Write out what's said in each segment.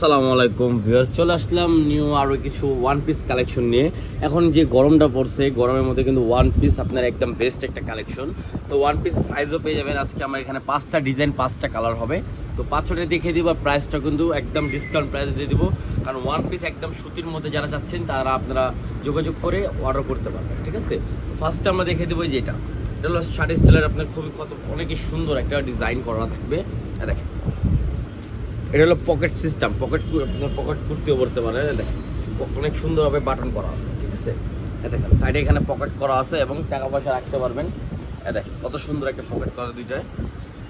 আসসালামু আলাইকুম ভিউয়ার্স, চলে আসলাম নিউ আরও কিছু ওয়ান পিস কালেকশন নিয়ে। এখন যে গরমটা পড়ছে, গরমের মধ্যে কিন্তু ওয়ান পিস আপনার একদম বেস্ট একটা কালেকশন তো ওয়ান পিস সাইজও পেয়ে যাবেন। আজকে আমরা এখানে পাঁচটা ডিজাইন পাঁচটা কালার হবে। তো পাঁচশোটা দেখিয়ে দিব প্রাইসটা কিন্তু একদম ডিসকাউন্ট প্রাইসে দিয়ে দিব। কারণ ওয়ান পিস একদম সুতির মধ্যে যারা চাচ্ছেন, তারা আপনারা যোগাযোগ করে অর্ডার করতে পারবেন, ঠিক আছে? ফার্স্টে আমরা দেখিয়ে দেবো এই যে এটা। এটা হলো শাড়ি স্টাইলের আপনার খুবই কত, অনেকই সুন্দর একটা ডিজাইন করা থাকবে। দেখেন। এটা হলো পকেট সিস্টেম পকেট পকেট কুর্তিও পড়তে পারে দেখেন অনেক সুন্দরভাবে বাটন করা আছে, ঠিক আছে? দেখেন সাইডে এখানে পকেট করা আছে এবং টাকা পয়সা রাখতে পারবেন। দেখেন, কত সুন্দর একটা পকেট করা দুইটায়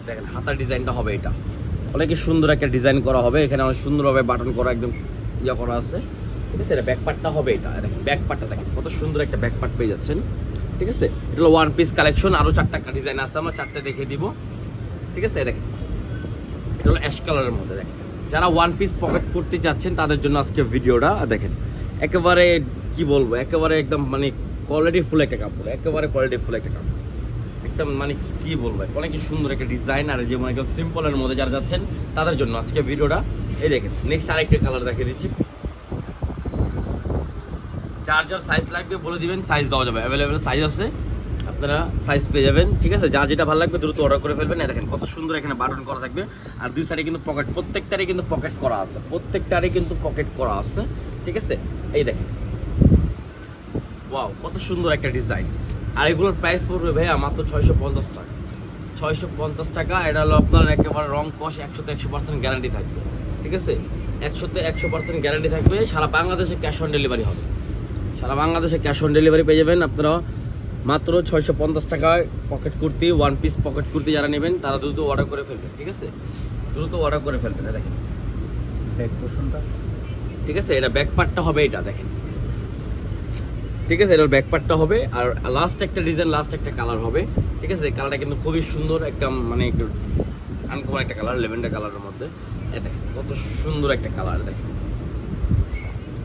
দেখেন, হাতার ডিজাইনটা হবে এটা। অনেকই সুন্দর একটা ডিজাইন করা হবে, এখানে অনেক সুন্দরভাবে বাটন করা একদম ইয়ে করা আছে। ঠিক আছে, এটা ব্যাক পার্টটা হবে এটা। দেখেন ব্যাক পার্টটা দেখেন, কত সুন্দর একটা ব্যাক পার্ট পেয়ে যাচ্ছেন। ঠিক আছে, এটা হলো ওয়ান পিস কালেকশন আরও চারটা ডিজাইন আছে, আমরা চারটে দেখিয়ে দিব। ঠিক আছে দেখেন এটা হলো অ্যাশ কালারের মধ্যে, দেখেন। যারা ওয়ান পিস পকেট করতে চাচ্ছেন, তাদের জন্য আজকে ভিডিওটা দেখেন, একেবারে কি বলব, একেবারে একদম মানে কোয়ালিটি ফুল একটা কাপড়, একেবারে কোয়ালিটি ফুল একটা কাপড়। একদম মানে কি- বলব অনেক সুন্দর একটা ডিজাইন আর যেমন একদম সিম্পলের মধ্যে যারা যাচ্ছেন, তাদের জন্য আজকে ভিডিওটা, এই দেখেন নেক্সট আরেকটা কালার দেখিয়ে দিচ্ছি। যার সাইজ লাগবে বলে দিবেন সাইজ দেওয়া যাবে অ্যাভেলেবেল সাইজ আছে। আপনারা সাইজ পেয়ে যাবেন, ঠিক আছে? যা যেটা ভালো লাগবে দ্রুত অর্ডার করে ফেলবেন। দেখেন, কত সুন্দর এখানে বাটন করা থাকবে। আর দুই সাইডে কিন্তু পকেট প্রত্যেকটারই কিন্তু পকেট করা আছে। প্রত্যেকটারই কিন্তু পকেট করা আছে, ঠিক আছে? এই দেখেন। ওয়াও কত সুন্দর একটা ডিজাইন আর এগুলোর প্রাইস পড়বে ভাইয়া মাত্র ছয়শো পঞ্চাশ টাকা। ছয়শো পঞ্চাশ টাকা, এটা হলো আপনার একেবারে রং কষ, একশোতে একশো পার্সেন্ট গ্যারান্টি থাকবে, ঠিক আছে? একশোতে একশো পার্সেন্ট গ্যারান্টি থাকবে, সারা বাংলাদেশে ক্যাশ অন ডেলিভারি হবে। সারা বাংলাদেশে ক্যাশ অন ডেলিভারি পেয়ে যাবেন আপনারা মাত্র ছয়শো পঞ্চাশ টাকায় pocket kurti one piece pocket kurti যারা নেবেন তারা দ্রুত অর্ডার করে ফেলবেন ঠিক আছে? দ্রুত অর্ডার করে ফেলবেন দেখেন? ব্যাক পোর্শনটা ঠিক আছে এটা ব্যাক পার্টটা হবে এটা দেখেন। ঠিক আছে এটার ব্যাক পার্টটা হবে আর লাস্ট একটা ডিজাইন লাস্ট একটা কালার হবে ঠিক আছে? কালারটা কিন্তু খুবই সুন্দর একটা মানে একটু আনকমন একটা কালার লেভেন্ডার কালারের মধ্যে। দেখেন কত সুন্দর একটা কালার দেখেন।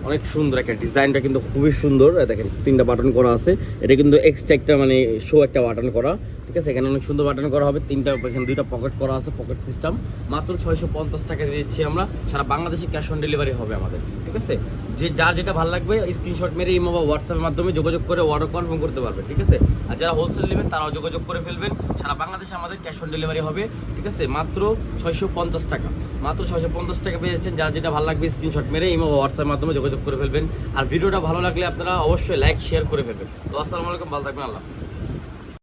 অনেক সুন্দর একটা ডিজাইনটা কিন্তু খুবই সুন্দর। দেখেন, তিনটা বাটন করা আছে। এটা কিন্তু এক্সট্রা একটা মানে শো একটা বাটন করা। ঠিক আছে, এখানে অনেক সুন্দর বাটন করা হবে। তিনটা, এখানে দুইটা পকেট করা আছে পকেট সিস্টেম মাত্র ছয়শো পঞ্চাশ টাকা দিয়ে দিচ্ছি আমরা। সারা বাংলাদেশে ক্যাশ অন ডেলিভারি হবে আমাদের, ঠিক আছে? যে, যার যেটা ভালো লাগবে স্ক্রিনশট মেরে ইমো বা হোয়াটসঅ্যাপের মাধ্যমে যোগাযোগ করে অর্ডার কনফার্ম করতে পারবে, ঠিক আছে? আর যারা হোলসেল নেবেন, তারাও যোগাযোগ করে ফেলবেন। সারা বাংলাদেশে আমাদের ক্যাশ অন ডেলিভারি হবে, ঠিক আছে? মাত্র ছয়শো পঞ্চাশ টাকা, মাত্র ছয়শো পঞ্চাশ টাকা পেয়েছেন যার যেটা ভালো লাগবে স্ক্রিনশট মেরে ইমো বা হোয়াটসঅ্যাপের মাধ্যমে যোগাযোগ করে ফেলবেন। আর ভিডিওটা ভালো লাগলে আপনারা অবশ্যই লাইক শেয়ার করে ফেলবেন। তো আসসালামু আলাইকুম, ভালো থাকবেন, আল্লাহ হাফিজ।